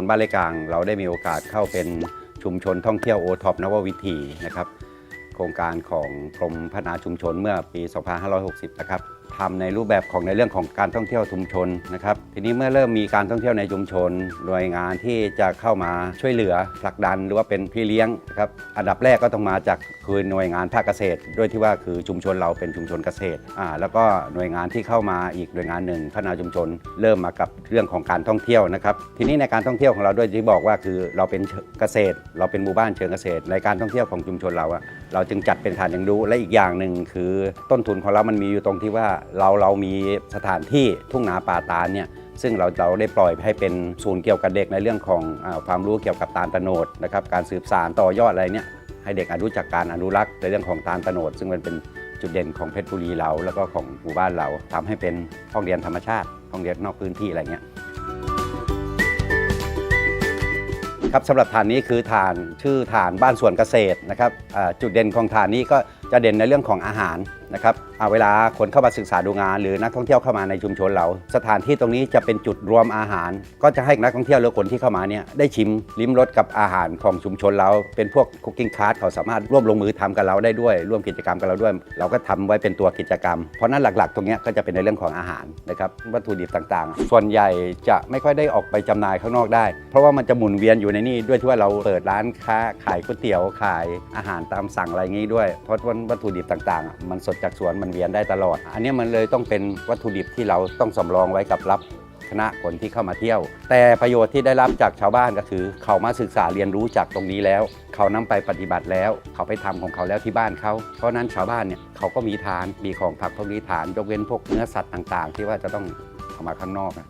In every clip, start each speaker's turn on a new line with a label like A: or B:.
A: นบ้านเลกลาง เราได้มีโอกาสเข้าเป็นชุมชนท่องเที่ยวโอท็อปนววิถีนะครับ โครงการของกรมพัฒนาชุมชนเมื่อปี 2560 นะครับ ทำในรูปแบบของในเรื่องของการท่องเที่ยวชุมชนนะครับ ทีนี้เมื่อเริ่มมีการท่องเที่ยวในชุมชน หน่วยงานที่จะเข้ามาช่วยเหลือผลักดันหรือว่าเป็นพี่เลี้ยงครับอันดับแรกก็ต้องมาจากคือหน่วยงานภาคเกษตร ด้วยที่ว่าคือชุมชนเราเป็นชุมชนเกษตรอ่าแล้วก็หน่วยงานที่เข้ามาอีกหน่วยงานหนึ่งพัฒนาชุมชน เริ่มมากับเรื่องของการท่องเที่ยวนะครับ ทีนี้ในการท่องเที่ยวของเราด้วยที่บอกว่าคือเราเป็นเกษตร เราเป็นหมู่บ้านเชิงเกษตร ในการท่องเที่ยวของชุมชนเราอะเราจึงจัดเป็นฐานอย่างรู้และอีกอย่างหนึ่งคือต้นทุนของเรามันมีอยู่ตรงที่ว่าเราเรามีสถานที่ทุ่งนาป่าตาลเนี่ยซึ่งเราเราได้ปล่อยให้เป็นศูนย์เกี่ยวกับเด็กในเรื่องของความรู้เกี่ยวกับตาลตโนดนะครับการสืบสานต่อยอดอะไรเนี่ยให้เด็กรู้จักการอนุรักษ์ในเรื่องของตาลตโนดซึ่งมันเป็นจุดเด่นของเพชรบุรีเราแล้วก็ของหมู่บ้านเราทำให้เป็นห้องเรียนธรรมชาติห้องเรียนนอกพื้นที่อะไรเงี้ยครับสำหรับฐานนี้คือฐานชื่อฐานบ้านสวนเกษตรนะครับจุดเด่นของฐานนี้ก็จะเด่นในเรื่องของอาหาร นะครับอ่าเวลาคนเข้ามาศึกษาดูงาน หรือนักท่องเที่ยวเข้ามาในชุมชนเรา สถานที่ตรงนี้จะเป็นจุดรวมอาหาร ก็จะให้นักท่องเที่ยวหรือคนที่เข้ามาเนี่ยได้ชิมลิ้มรสกับอาหารของชุมชนเรา เป็นพวกคุกกิ้งคลาสเขาสามารถร่วมลงมือทำกับเราได้ด้วย ร่วมกิจกรรมกับเราด้วย เราก็ทำไว้เป็นตัวกิจกรรม เพราะนั้นหลักๆ ตรงนี้ก็จะเป็นในเรื่องของอาหารนะครับวัตถุดิบต่างๆ ส่วนใหญ่จะไม่ค่อยได้ออกไปจำหน่ายข้างนอกได้ เพราะว่ามันจะหมุนเวียนอยู่ในนี่ด้วยที่ว่าเราเปิดร้านค้าขายก๋วยเตี๋ยวขายอาหารตามสั่งอะไรงี้ด้วยเพราะว่าวัตถุดิบต่างๆ มันสดจากสวนมันเวียนได้ตลอด อันนี้มันเลยต้องเป็นวัตถุดิบที่เราต้องสำรองไว้กับรับคณะคนที่เข้ามาเที่ยว แต่ประโยชน์ที่ได้รับจากชาวบ้านก็คือ เขามาศึกษาเรียนรู้จากตรงนี้แล้ว เขานำไปปฏิบัติแล้ว เขาไปทำของเขาแล้วที่บ้านเขาเพราะฉะนั้นชาวบ้านเนี่ยเขาก็มีทานมีของผักพวกนี้ทานยกเว้นพวกเนื้อสัตว์ต่าง ๆ ที่ว่าจะต้องเอามาข้างนอกนะ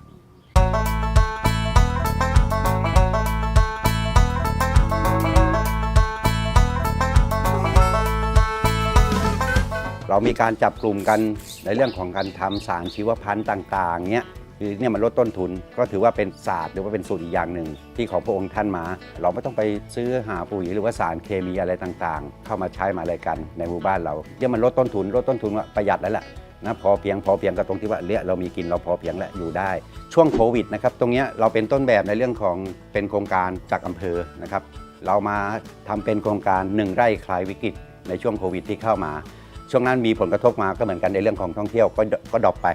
A: มีการจับกลุ่มกันในเรื่องของการทำสารชีวพันธุ์ต่างๆเนี้ยคือเนี่ยมันลดต้นทุนก็ถือว่าเป็นศาสตร์หรือว่าเป็นสูตรอีกอย่างหนึ่ง ที่ของพระองค์ท่านมา เราไม่ต้องไปซื้อหาปุ๋ยหรือว่าสารเคมีอะไรต่างๆ เข้ามาใช้มาอะไรกันในหมู่บ้านเราเนี่ยมันลดต้นทุนลดต้นทุนว่าประหยัดแล้วแหละนะพอเพียงพอเพียงก็ตรงที่ว่าเนี่ยเรามีกินเราพอเพียงและอยู่ได้ ช่วงโควิดนะครับตรงเนี้ยเราเป็นต้นแบบในเรื่องของเป็นโครงการจากอำเภอนะครับ เรามาทำเป็นโครงการหนึ่งไร่คลายวิกฤตในช่วงโควิดที่เข้ามา ช่วงนั้นมีผลกระทบมาก็เหมือนกันในเรื่องของท่องเที่ยวก็ก็ดรอปไป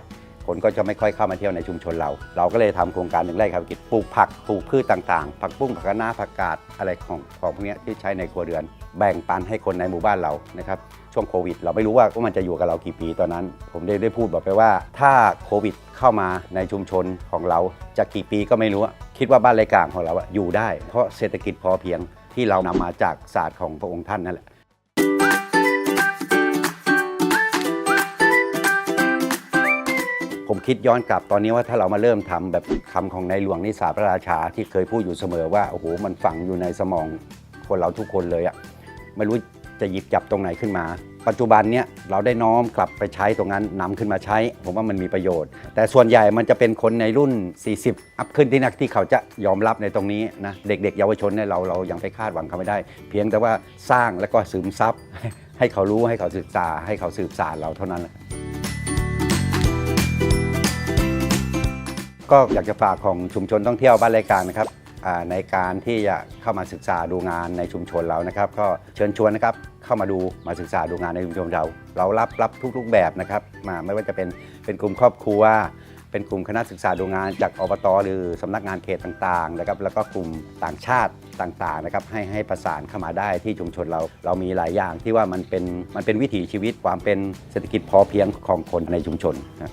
A: คนก็จะไม่ค่อยเข้ามาเที่ยวในชุมชนเรา เราก็เลยทำโครงการหนึ่งไร่ครับกิจปลูกผักปลูกพืชต่างๆ ผักบุ้งผักคะน้าผักกาดอะไรของของพวกนี้ที่ใช้ในครัวเรือน แบ่งปันให้คนในหมู่บ้านเรานะครับช่วงโควิด เราไม่รู้ว่าว่ามันจะอยู่กับเรากี่ปีตอนนั้น ผมได้ได้พูดบอกไปว่า ถ้าโควิดเข้ามาในชุมชนของเราจะกี่ปีก็ไม่รู้คิดว่าบ้านไร่กลางของเราอะอยู่ได้ เพราะเศรษฐกิจพอเพียงที่เรานำมาจากศาสตร์ของพระองค์ท่านนั่นแหละ ผมคิดย้อนกลับตอนนี้ว่าถ้าเรามาเริ่มทำแบบคำของในหลวงนิสาพระราชาที่เคยพูดอยู่เสมอว่าโอ้โหมันฝังอยู่ในสมองคนเราทุกคนเลยอะไม่รู้จะหยิบจับตรงไหนขึ้นมา ปัจจุบันเนี้ยเราได้น้อมกลับไปใช้ตรงนั้นนำขึ้นมาใช้ ผมว่ามันมีประโยชน์ แต่ส่วนใหญ่มันจะเป็นคนในรุ่น 40 อัพขึ้นที่นักที่เขาจะยอมรับในตรงนี้นะเด็ก ๆ เยาวชนเนี่ยเราเรายังไปคาดหวังเขาไม่ได้ เพียงแต่ว่าสร้างแล้วก็ซึมซับให้เขารู้ให้เขาศึกษาให้เขาสืบสานเราเท่านั้นแหละ ก็อยากจะฝากของชุมชนท่องเที่ยวบ้านไรกางนะครับในการที่จะเข้ามาศึกษาดูงานในชุมชนเรานะครับ ก็เชิญชวนนะครับเข้ามาดูมาศึกษาดูงานในชุมชนเรา เรารับรับทุกรูปแบบนะครับมาไม่ว่าจะเป็นเป็นกลุ่มครอบครัว เป็นกลุ่มคณะศึกษาดูงานจากอบตหรือสำนักงานเขตต่างๆนะครับแล้วก็กลุ่มต่างชาติต่างๆนะครับให้ให้ประสานเข้ามาได้ที่ชุมชนเรา เรามีหลายอย่างที่ว่ามันเป็นมันเป็นวิถีชีวิตความเป็นเศรษฐกิจพอเพียงของคนในชุมชนนะ